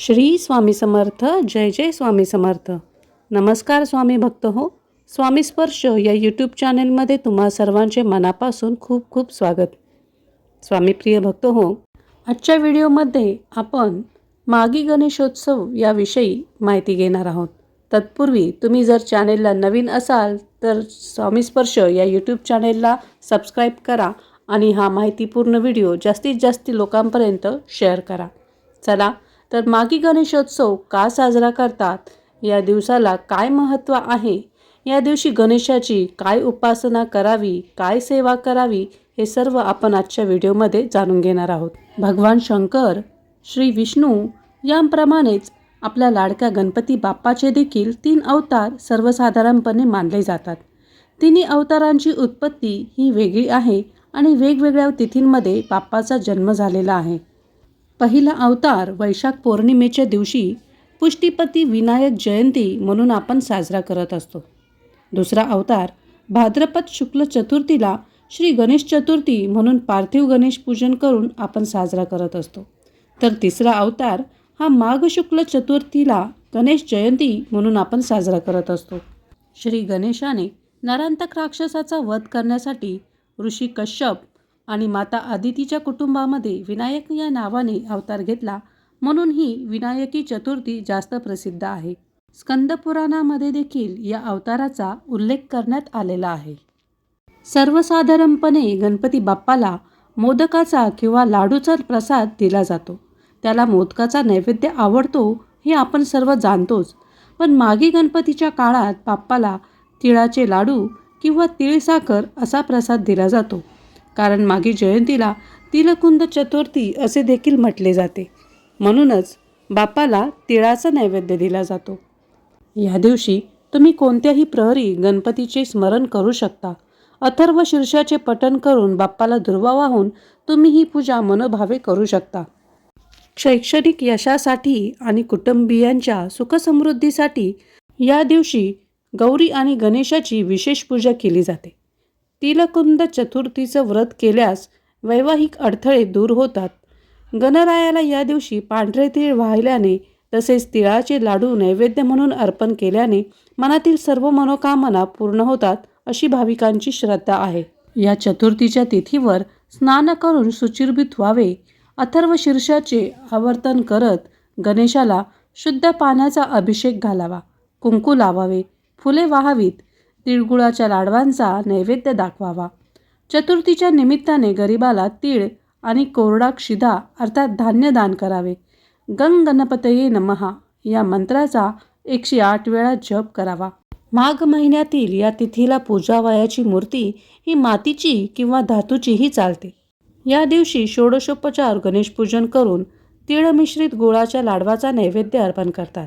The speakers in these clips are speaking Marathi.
श्री स्वामी समर्थ जय जय स्वामी समर्थ. नमस्कार स्वामी भक्त हो. स्वामी स्पर्श या यूट्यूब चॅनेलमध्ये तुम्हा सर्वांचे मनापासून खूप खूप स्वागत. स्वामी प्रिय भक्त हो आजच्या व्हिडिओमध्ये आपण मागी गणेशोत्सव याविषयी माहिती घेणार आहोत. तत्पूर्वी तुम्ही जर चॅनेलला नवीन असाल तर स्वामी स्पर्श या यूट्यूब चॅनेलला सबस्क्राईब करा आणि हा माहितीपूर्ण व्हिडिओ जास्तीत जास्त लोकांपर्यंत शेअर करा. चला तर मागी गणेशोत्सव का साजरा करतात? या दिवसाला काय महत्त्व आहे? या दिवशी गणेशाची काय उपासना करावी काय सेवा करावी हे सर्व आपण आजच्या व्हिडिओमध्ये जाणून घेणार आहोत. भगवान शंकर श्री विष्णू यांप्रमाणेच आपल्या लाडक्या गणपती बाप्पाचे देखील तीन अवतार सर्वसाधारणपणे मानले जातात. तिन्ही अवतारांची उत्पत्ती ही वेगळी आहे आणि वेगवेगळ्या तिथींमध्ये बाप्पाचा जन्म झालेला आहे. पहिला अवतार वैशाख पौर्णिमेच्या दिवशी पुष्टीपती विनायक जयंती म्हणून आपण साजरा करत असतो. दुसरा अवतार भाद्रपद शुक्ल चतुर्थीला श्री गणेश चतुर्थी म्हणून पार्थिव गणेश पूजन करून आपण साजरा करत असतो. तर तिसरा अवतार हा माघ शुक्ल चतुर्थीला गणेश जयंती म्हणून आपण साजरा करत असतो. श्री गणेशाने नरांतक राक्षसाचा वध करण्यासाठी ऋषी कश्यप आणि माता आदितीच्या कुटुंबामध्ये विनायक या नावाने अवतार घेतला म्हणून ही विनायकी चतुर्थी जास्त प्रसिद्ध आहे. स्कंदपुराणामध्ये देखील या अवताराचा उल्लेख करण्यात आलेला आहे. सर्वसाधारणपणे गणपती बाप्पाला मोदकाचा किंवा लाडूचा प्रसाद दिला जातो. त्याला मोदकाचा नैवेद्य आवडतो हे आपण सर्व जाणतोच. पण मागे गणपतीच्या काळात बाप्पाला तिळाचे लाडू किंवा तिळसाखर असा प्रसाद दिला जातो. कारण मागे जयंतीला तिलकुंद चतुर्थी असे देखील म्हटले जाते. म्हणूनच बाप्पाला तिळाचा नैवेद्य दिला जातो. या दिवशी तुम्ही कोणत्याही प्रहरी गणपतीचे स्मरण करू शकता. अथर्व शीर्षाचे पठण करून बाप्पाला दुर्वा वाहून तुम्ही ही पूजा मनोभावे करू शकता. शैक्षणिक यशासाठी आणि कुटुंबियांच्या सुखसमृद्धीसाठी या दिवशी गौरी आणि गणेशाची विशेष पूजा केली जाते. तिलकुंद चतुर्थीचं व्रत केल्यास वैवाहिक अडथळे दूर होतात. गणरायाला या दिवशी पांढरे तीळ वाहिल्याने तसेच तिळाचे लाडू नैवेद्य म्हणून अर्पण केल्याने मनातील सर्व मनोकामना पूर्ण होतात अशी भाविकांची श्रद्धा आहे. या चतुर्थीच्या तिथीवर स्नान करून सुचिर्भित व्हावे अथर्व शीर्षाचे आवर्तन करत गणेशाला शुद्ध पाण्याचा अभिषेक घालावा कुंकू लावावे फुले वाहावीत तिळगुळाच्या लाडवांचा नैवेद्य दाखवावा. चतुर्थीच्या निमित्ताने गरिबाला तीळ आणि कोरडा क्षिधा अर्थात धान्य दान करावे. गंग गणपतये नमहा या मंत्राचा एकशे आठ वेळा जप करावा. माघ महिन्यातील या तिथीला पूजावयाची मूर्ती ही मातीची किंवा धातूचीही चालते. या दिवशी षोडशोपचार गणेशपूजन करून तिळमिश्रित गुळाच्या लाडवाचा नैवेद्य अर्पण करतात.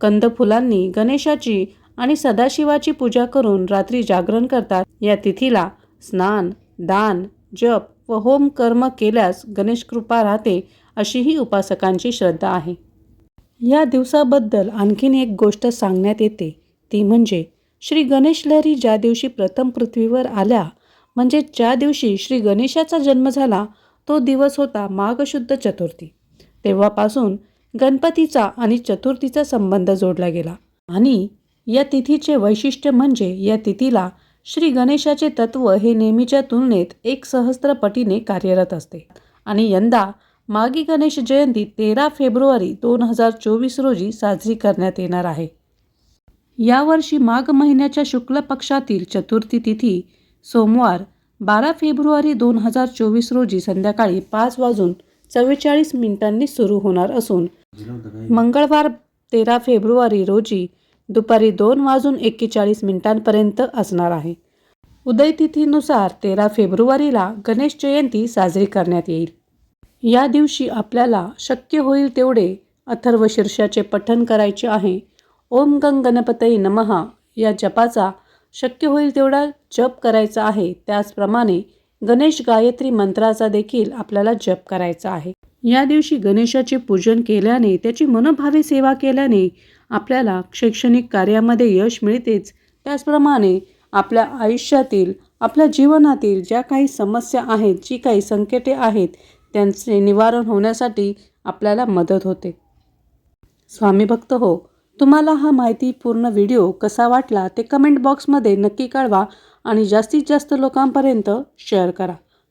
कंद फुलांनी गणेशाची आणि सदाशिवाची पूजा करून रात्री जागरण करतात. या तिथीला स्नान दान जप व होम कर्म केल्यास गणेश कृपा राहते अशीही उपासकांची श्रद्धा आहे. या दिवसाबद्दल आणखीन एक गोष्ट सांगण्यात येते. ती म्हणजे श्री गणेश लहरी ज्या दिवशी प्रथम पृथ्वीवर आल्या म्हणजे ज्या दिवशी श्री गणेशाचा जन्म झाला तो दिवस होता माघशुद्ध चतुर्थी. तेव्हापासून गणपतीचा आणि चतुर्थीचा संबंध जोडला गेला. आणि या तिथीचे वैशिष्ट्य म्हणजे या तिथीला श्री गणेशाचे तत्व हे नेहमीच्या तुलनेत एक सहस्त्रपटीने कार्यरत असते. आणि यंदा मागी गणेश जयंती तेरा फेब्रुवारी दोन हजार चोवीस रोजी साजरी करण्यात येणार आहे. यावर्षी माघ महिन्याच्या शुक्ल पक्षातील चतुर्थी तिथी सोमवार बारा फेब्रुवारी दोन हजार चोवीस रोजी संध्याकाळी पाच वाजून चव्वेचाळीस मिनिटांनी सुरू होणार असून मंगळवार तेरा फेब्रुवारी रोजी दुपारी दोन वाजून एक्केचाळीस मिनिटांपर्यंत असणार आहे. उदयतिथीनुसार तेरा फेब्रुवारीला गणेश जयंती साजरी करण्यात येईल. या दिवशी आपल्याला शक्य होईल तेवढे अथर्व शीर्षाचे पठण करायचे आहे. ओम गंग गणपतई नमहा या जपाचा शक्य होईल तेवढा जप करायचा आहे. त्याचप्रमाणे गणेश गायत्री मंत्राचा देखील आपल्याला जप करायचा आहे. या दिवशी गणेशाचे पूजन केल्याने त्याची मनभावे सेवा केल्याने आपल्याला शैक्षणिक कार्यामध्ये यश मिळतेच. त्याचप्रमाणे आपल्या आयुष्यातील आपल्या जीवनातील ज्या काही समस्या आहेत जी काही संकटे आहेत त्यांचे निवारण होण्यासाठी आपल्याला मदत होते. स्वामी भक्त हो तुम्हाला हा माहितीपूर्ण व्हिडिओ कसा वाटला ते कमेंट बॉक्समध्ये नक्की कळवा आणि जास्तीत जास्त लोकांपर्यंत शेअर करा.